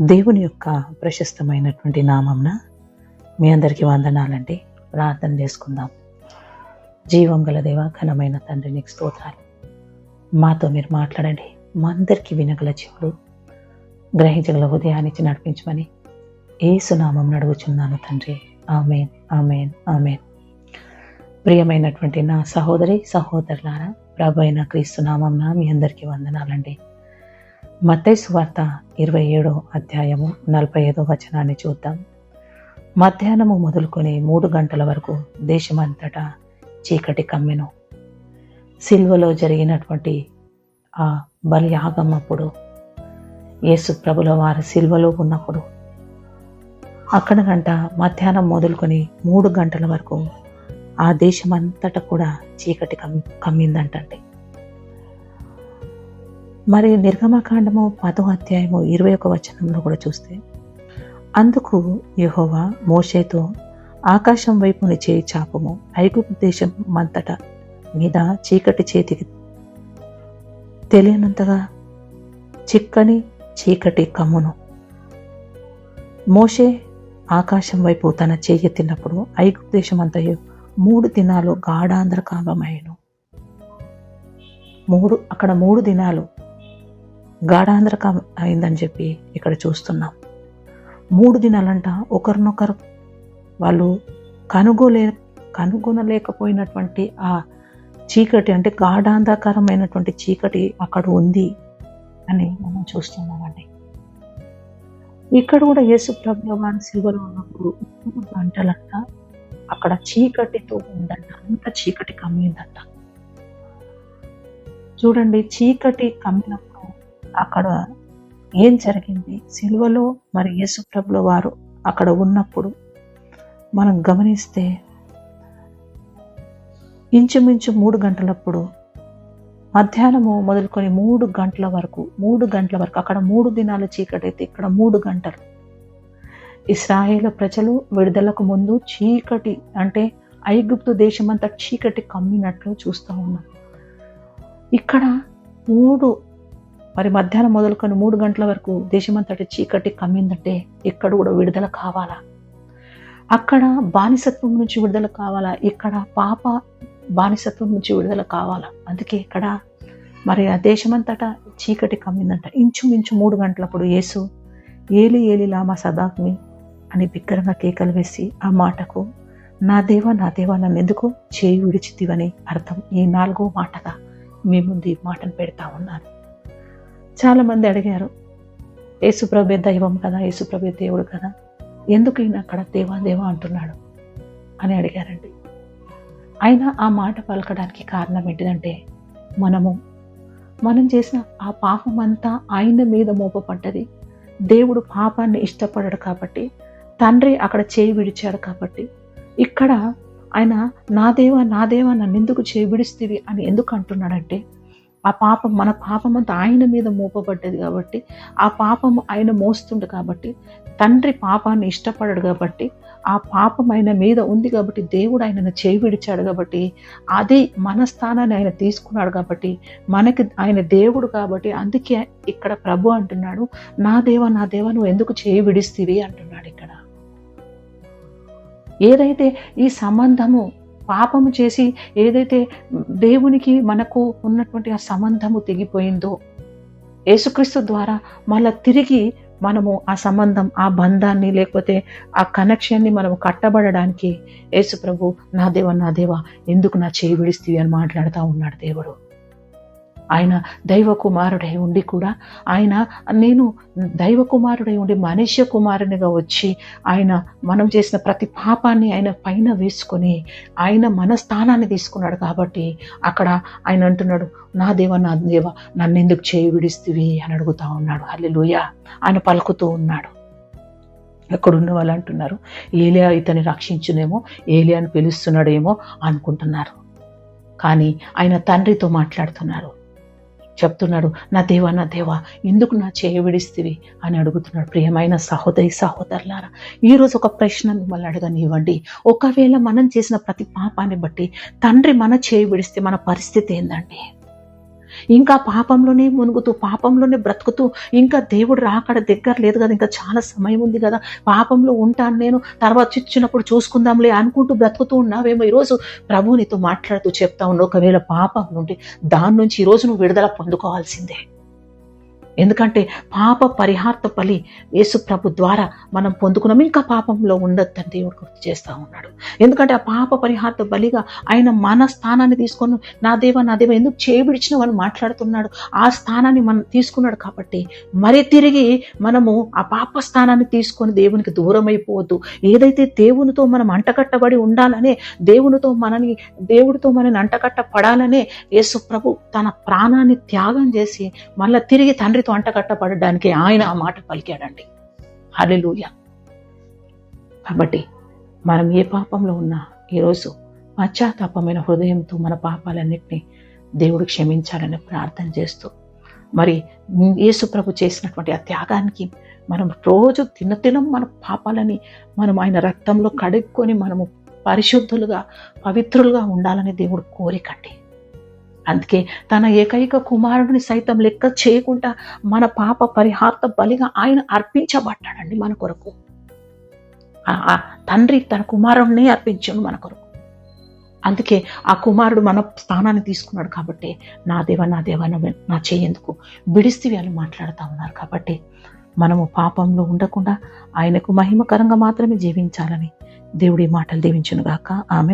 దేవుని యొక్క ప్రశస్తమైనటువంటి నామంన మీ అందరికీ వందనాలండి. ప్రార్థన చేసుకుందాం. జీవం గల దేవ ఘనమైన తండ్రి నీకు స్తోత్రాలు. మాతో మీరు మాట్లాడండి. మా అందరికీ వినగల చెవులు గ్రహించగల ఉదయాన్నిచ్చి నడిపించమని ఏసునామం నడుగుచున్నాను తండ్రి. Amen amen amen. ప్రియమైనటువంటి నా సహోదరి సహోదరులారా ప్రభు అయిన క్రీస్తునామంన మీ అందరికీ వందనాలండి. మత్తయి వార్త ఇరవై ఏడో అధ్యాయము నలభై ఐదో వచనాన్ని చూద్దాం. మధ్యాహ్నము మొదలుకొని మూడు గంటల వరకు దేశమంతటా చీకటి కమ్మెను. సిల్వలో జరిగినటువంటి ఆ బలియాగం అప్పుడు యేసు ప్రభుల వారు సిల్వలో ఉన్నప్పుడు అక్కడ గంట మధ్యాహ్నం మొదలుకొని మూడు గంటల వరకు ఆ దేశమంతటా కూడా చీకటి కమ్ కమ్మిందంటండి. మరి నిర్గమకాండము పదో అధ్యాయము ఇరవై ఒక వచనంలో కూడా చూస్తే అందుకు యహోవా మోషేతో ఆకాశం వైపుని చేయి చాపము ఐగుప్తు దేశం మంతట మీద చీకటి చేతికి తెలియనంతగా చిక్కని చీకటి కమ్మును. మోషే ఆకాశం వైపు తన చెయ్యెత్తినప్పుడు ఐగుప్తు దేశం అంతయు మూడు దినాలు గాఢాంధ్రకాభమయ్యను మూడు అక్కడ మూడు దినాలు గాఢాంధ్రకం అయిందని చెప్పి ఇక్కడ చూస్తున్నాం. మూడు దినాలంట ఒకరినొకరు వాళ్ళు కనుగోలే కనుగొనలేకపోయినటువంటి ఆ చీకటి అంటే గాఢాంధకరమైనటువంటి చీకటి అక్కడ ఉంది అని మనం చూస్తున్నామండి. ఇక్కడ కూడా యేసు ప్రభు వారి ఉన్నప్పుడు మూడు గంటలంట. అక్కడ చీకటితో ఉందంట. అంత చీకటి కమ్మిందంట. చూడండి చీకటి కమ్మినప్పుడు అక్కడ ఏం జరిగింది? సిలువలో మరి యేసుప్రభుల వారు అక్కడ ఉన్నప్పుడు మనం గమనిస్తే ఇంచుమించు మూడు గంటలప్పుడు మధ్యాహ్నము మొదలుకొని మూడు గంటల వరకు మూడు గంటల వరకు అక్కడ మూడు దినాలు చీకటి అయితే ఇక్కడ మూడు గంటలు. ఇస్రాయేల్ ప్రజలు విడుదలకు ముందు చీకటి అంటే ఐగుప్తు దేశమంతా చీకటి కమ్మినట్లు చూస్తూ ఉన్నాం. ఇక్కడ మూడు మరి మధ్యాహ్నం మొదలుకొని మూడు గంటల వరకు దేశమంతటి చీకటి కమ్మిందంటే ఇక్కడ కూడా విడుదల కావాలా? అక్కడ బానిసత్వం నుంచి విడుదల కావాలా? ఇక్కడ పాప బానిసత్వం నుంచి విడుదల కావాలా? అందుకే ఇక్కడ మరి ఆ దేశమంతటా చీకటి కమ్మిందంట. ఇంచుమించు మూడు గంటలప్పుడు యేసు ఏలి ఏలి లామా సదాగ్ని అని బిగ్గరగా కేకలు వేసి ఆ మాటకు నా దేవ నా దేవ నన్ను ఎందుకు చేయి విడిచితివని అర్థం? ఈ నాలుగో మాటగా మీ ముందు ఈ మాటను పెడతా ఉన్నాను. చాలామంది అడిగారు యేసుప్రభే దైవం కదా యేసుప్రభే దేవుడు కదా ఎందుకు ఈయన అక్కడ దేవా దేవా అంటున్నాడు? అని అడిగారండి. అయినా ఆ మాట పలకడానికి కారణం ఏంటిదంటే మనము మనం చేసిన ఆ పాపం అంతా ఆయన మీద మోపపడ్డది దేవుడు పాపాన్ని ఇష్టపడడు కాబట్టి తండ్రి అక్కడ చేయి విడిచాడు కాబట్టి ఇక్కడ ఆయన నా దేవా నా దేవా నన్ను ఎందుకు చేయి విడిస్తేవి అని ఎందుకు అంటున్నాడంటే ఆ పాపం మన పాపం అంతా ఆయన మీద మోపబడ్డది కాబట్టి ఆ పాపము ఆయన మోస్తుండు కాబట్టి తండ్రి పాపాన్ని ఇష్టపడడు కాబట్టి ఆ పాపం ఆయన మీద ఉంది కాబట్టి దేవుడు ఆయనను చేయి కాబట్టి అది మన స్థానాన్ని ఆయన తీసుకున్నాడు కాబట్టి మనకి ఆయన దేవుడు కాబట్టి అందుకే ఇక్కడ ప్రభు అంటున్నాడు నా దేవ నా దేవ నువ్వు ఎందుకు చేయి విడిస్తీవి? అంటున్నాడు ఇక్కడ. ఏదైతే ఈ సంబంధము పాపము చేసి ఏదైతే దేవునికి మనకు ఉన్నటువంటి ఆ సంబంధము తెగిపోయిందో యేసుక్రీస్తు ద్వారా మళ్ళా తిరిగి మనము ఆ సంబంధం ఆ బంధాన్ని లేకపోతే ఆ కనెక్షన్ని మనము కట్టబడడానికి యేసు ప్రభు నా దేవ నా దేవ ఎందుకు నా చేయి విడిస్తీవి అని మాట్లాడుతూ ఉన్నాడు దేవుడు. ఆయన దైవ కుమారుడై ఉండి కూడా ఆయన నేను దైవ కుమారుడై ఉండి మనుష్య కుమారునిగా వచ్చి ఆయన మనం చేసిన ప్రతి పాపాన్ని ఆయన పైన వేసుకొని ఆయన మన స్థానాన్ని తీసుకున్నాడు కాబట్టి అక్కడ ఆయన అంటున్నాడు నా దేవ నా దేవ నన్ను ఎందుకు చేయి విడిస్తువి? అని అడుగుతా ఉన్నాడు. అల్లెలుయ ఆయన పలుకుతూ ఉన్నాడు. ఎక్కడున్న వాళ్ళు అంటున్నారు ఏలియా ఇతని రక్షించునేమో ఏలియా అని పిలుస్తున్నాడేమో అనుకుంటున్నారు. కానీ ఆయన తండ్రితో మాట్లాడుతున్నారు. చెప్తున్నాడు నా దేవా నా దేవా ఎందుకు నా చేయ విడిస్తివి? అని అడుగుతున్నాడు ప్రియమైన సహోదరి సహోదరులారా ఈరోజు ఒక ప్రశ్న మిమ్మల్ని అడగనివ్వండి. ఒకవేళ మనం చేసిన ప్రతి పాపాన్ని బట్టి తండ్రి మన చేయి విడిస్తే మన పరిస్థితి ఏందండి? ఇంకా పాపంలోనే మునుగుతూ పాపంలోనే బ్రతుకుతూ ఇంకా దేవుడు రాకడ దగ్గర లేదు కదా ఇంకా చాలా సమయం ఉంది కదా పాపంలో ఉంటాను నేను తర్వాత చిచ్చినప్పుడు చూసుకుందాంలే అనుకుంటూ బ్రతుకుతూ ఉన్నావేమో ఈరోజు ప్రభు నీతో మాట్లాడుతూ చెప్తా ఉన్నావు. ఒకవేళ పాపం నుండి దాని నుంచి ఈరోజు నువ్వు విడుదల పొందుకోవాల్సిందే. ఎందుకంటే పాప పరిహార్త బలి యేసు ప్రభు ద్వారా మనం పొందుకున్నాం. ఇంకా పాపంలో ఉండొద్దని దేవుడు గుర్తు చేస్తూ ఉన్నాడు. ఎందుకంటే ఆ పాప పరిహార్త బలిగా ఆయన మన స్థానాన్ని తీసుకొని నా దేవ నా దేవ ఎందుకు చేయబిడిచిన వాళ్ళు మాట్లాడుతున్నాడు? ఆ స్థానాన్ని మనం తీసుకున్నాడు కాబట్టి మరి తిరిగి మనము ఆ పాప స్థానాన్ని తీసుకొని దేవునికి దూరం అయిపోవద్దు. ఏదైతే దేవునితో మనం అంటకట్టబడి ఉండాలనే దేవునితో మనని దేవుడితో మనని అంటకట్టపడాలనే యేసు ప్రభు తన ప్రాణాన్ని త్యాగం చేసి మళ్ళీ తిరిగి తండ్రి తండ్రితో అంటకట్టబడడానికి ఆయన ఆ మాట పలికాడండి. హల్లెలూయా. కాబట్టి మనం ఏ పాపంలో ఉన్నా ఈరోజు పశ్చాత్తాపమైన హృదయంతో మన పాపాలన్నింటినీ దేవుడు క్షమించాలని ప్రార్థన చేస్తూ మరి యేసుప్రభు చేసినటువంటి ఆ త్యాగానికి మనం రోజు దినదినం మన పాపాలని మనం ఆయన రక్తంలో కడుక్కొని మనము పరిశుద్ధులుగా పవిత్రులుగా ఉండాలని దేవుడు కోరికండి. అందుకే తన ఏకైక కుమారుడిని సైతం లెక్క చేయకుండా మన పాప పరిహార్త బలిగా ఆయన అర్పించబడ్డాడండి మన కొరకు. తండ్రి తన కుమారుడిని అర్పించాడు మన కొరకు. అందుకే ఆ కుమారుడు మన స్థానాన్ని తీసుకున్నాడు కాబట్టి నా దేవ నా దేవ నా- చేయేందుకు చేయందుకు బిడిస్తివి అని మాట్లాడుతూ ఉన్నారు కాబట్టి మనము పాపంలో ఉండకుండా ఆయనకు మహిమకరంగా మాత్రమే జీవించాలని దేవుడి మాటలు దీవించునుగాక. ఆమె